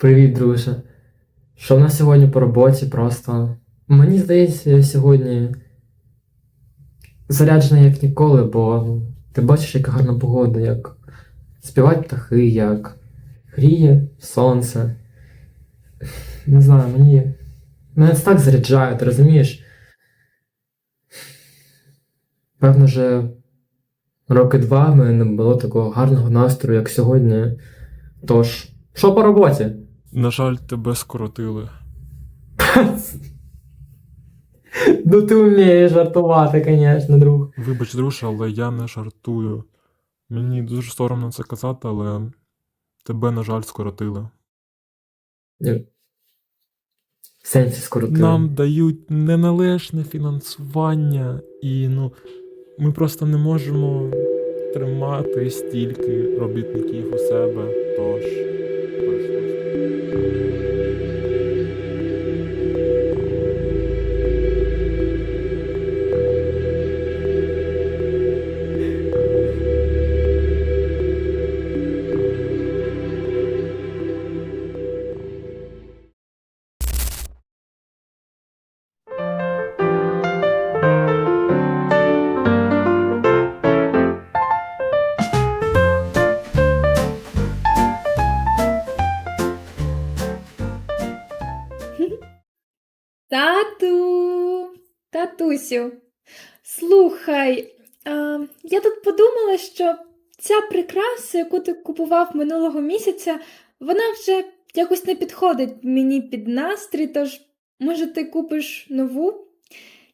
Привіт, друже. Що в нас сьогодні по роботі просто. Мені здається, я сьогодні заряджений як ніколи, бо ти бачиш, яка гарна погода, як співають птахи, як гріє сонце. Не знаю, мені. Мене це так заряджає, ти розумієш? Певно, вже роки два в мене не було такого гарного настрою, як сьогодні. Тож, що по роботі? На жаль, тебе скоротили. Ну ти вмієш жартувати, звісно, друг. Вибач, друже, але я не жартую. Мені дуже соромно це казати, але тебе, на жаль, скоротили. В сенсі скоротили. Нам дають неналежне фінансування, і ну, ми просто не можемо тримати стільки робітників у себе. Тож. Тату, татусю, слухай, а, я тут подумала, що ця прикраса, яку ти купував минулого місяця, вона вже якось не підходить мені під настрій, тож, може, ти купиш нову?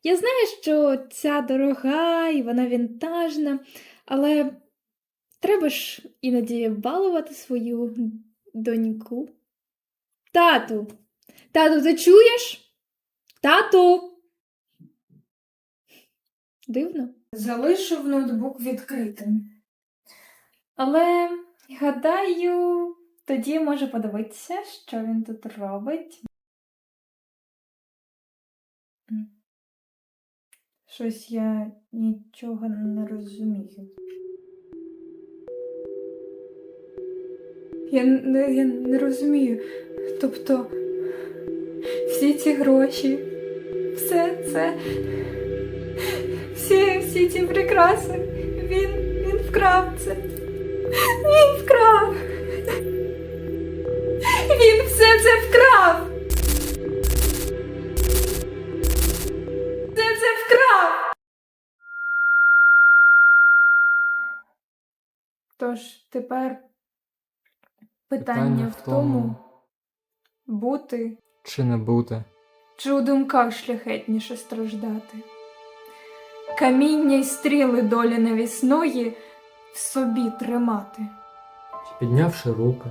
Я знаю, що ця дорога і вона вінтажна, але треба ж іноді балувати свою доньку. Тату, тату, ти чуєш? Тату. Дивно. Залишив ноутбук відкритим. Але гадаю, тоді може подивитися, що він тут робить. Щось я нічого не розумію. Я я не розумію. Тобто, всі ці гроші, все це, всі, всі ці прикраси, він, він вкрав це. Він вкрав. Він все це вкрав. Все це вкрав. Тож тепер питання в тому, бути Чи не бути? Чи у думках шляхетніше страждати. Каміння й стріли долі навісної в собі тримати. Піднявши руки,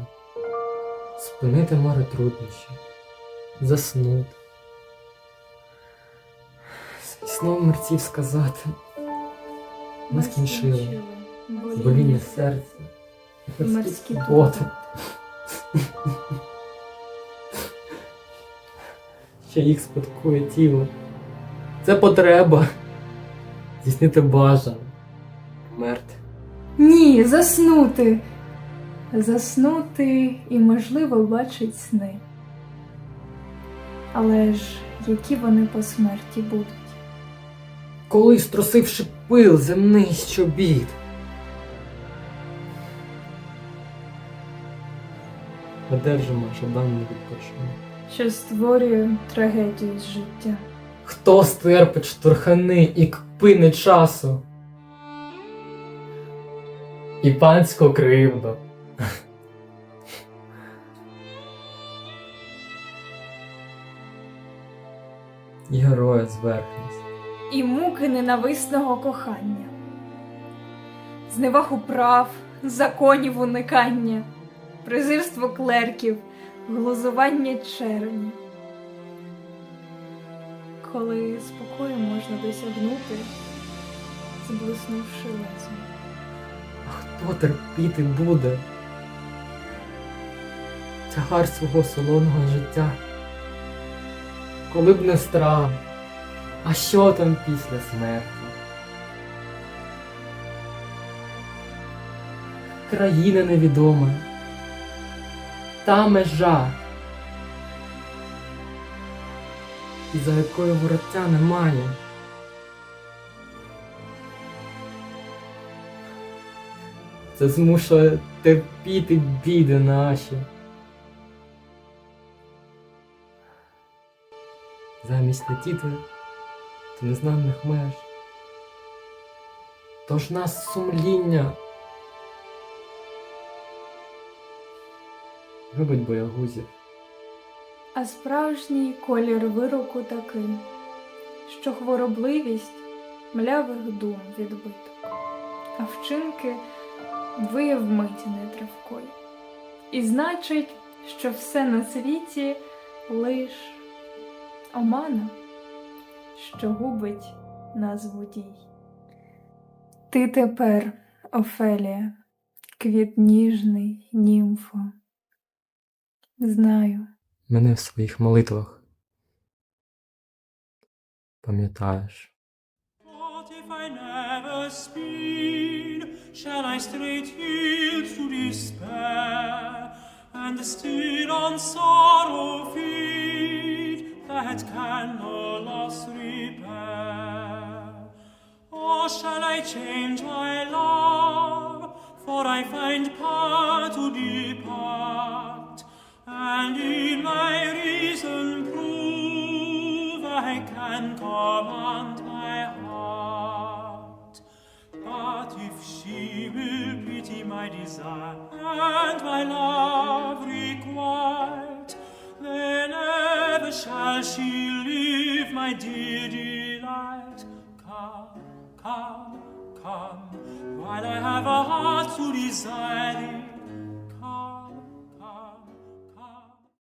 спинити море труднощів, заснути. Знову мерців сказати. Ми скінчили. Боління серця. Морські боти. Що їх спадкує тіло. Це потреба. Здійснити бажано. Померти. Ні, заснути. Заснути і, можливо, бачить сни. Але ж які вони по смерті будуть? Коли струсивши пил земний щобіт. Одержимо жаданий відпочинок. Що створює трагедію з життя. Хто стерпить штурхани і кпини часу? І панську кривду. І героя зверхність. і муки ненависного кохання, зневагу прав, законів уникання, презирство клерків, глузування черні. Коли спокою можна досягнути, зблиснувши лезом. А хто терпіти буде? Тягар свого солоного життя. Коли б не страх, а що там після смерті? Країна невідома та межа, за якою вороття немає. Це змушує терпіти біди наші. Замість летіти до незнаних меж. Тож нас сумління. Любить боягузів. А справжній колір вироку такий, що хворобливість млявих дум відбиток, а вчинки вияв миті нетривкої. І значить, що все на світі лиш омана, що губить назву дій. Ти тепер, Офелія, квіт ніжний, німфо. Знаю. Мене в своїх молитвах. Пам'ятаєш. What if I never speed? Shall I straight yield to despair and still on sorrow feed that can no loss repair? Or shall I change my love? For I find power to depart, and in my reason prove I can command my heart. But if she will pity my desire and my love requite, then ever shall she leave my dear delight. Come, come, come, while I have a heart to desire thee,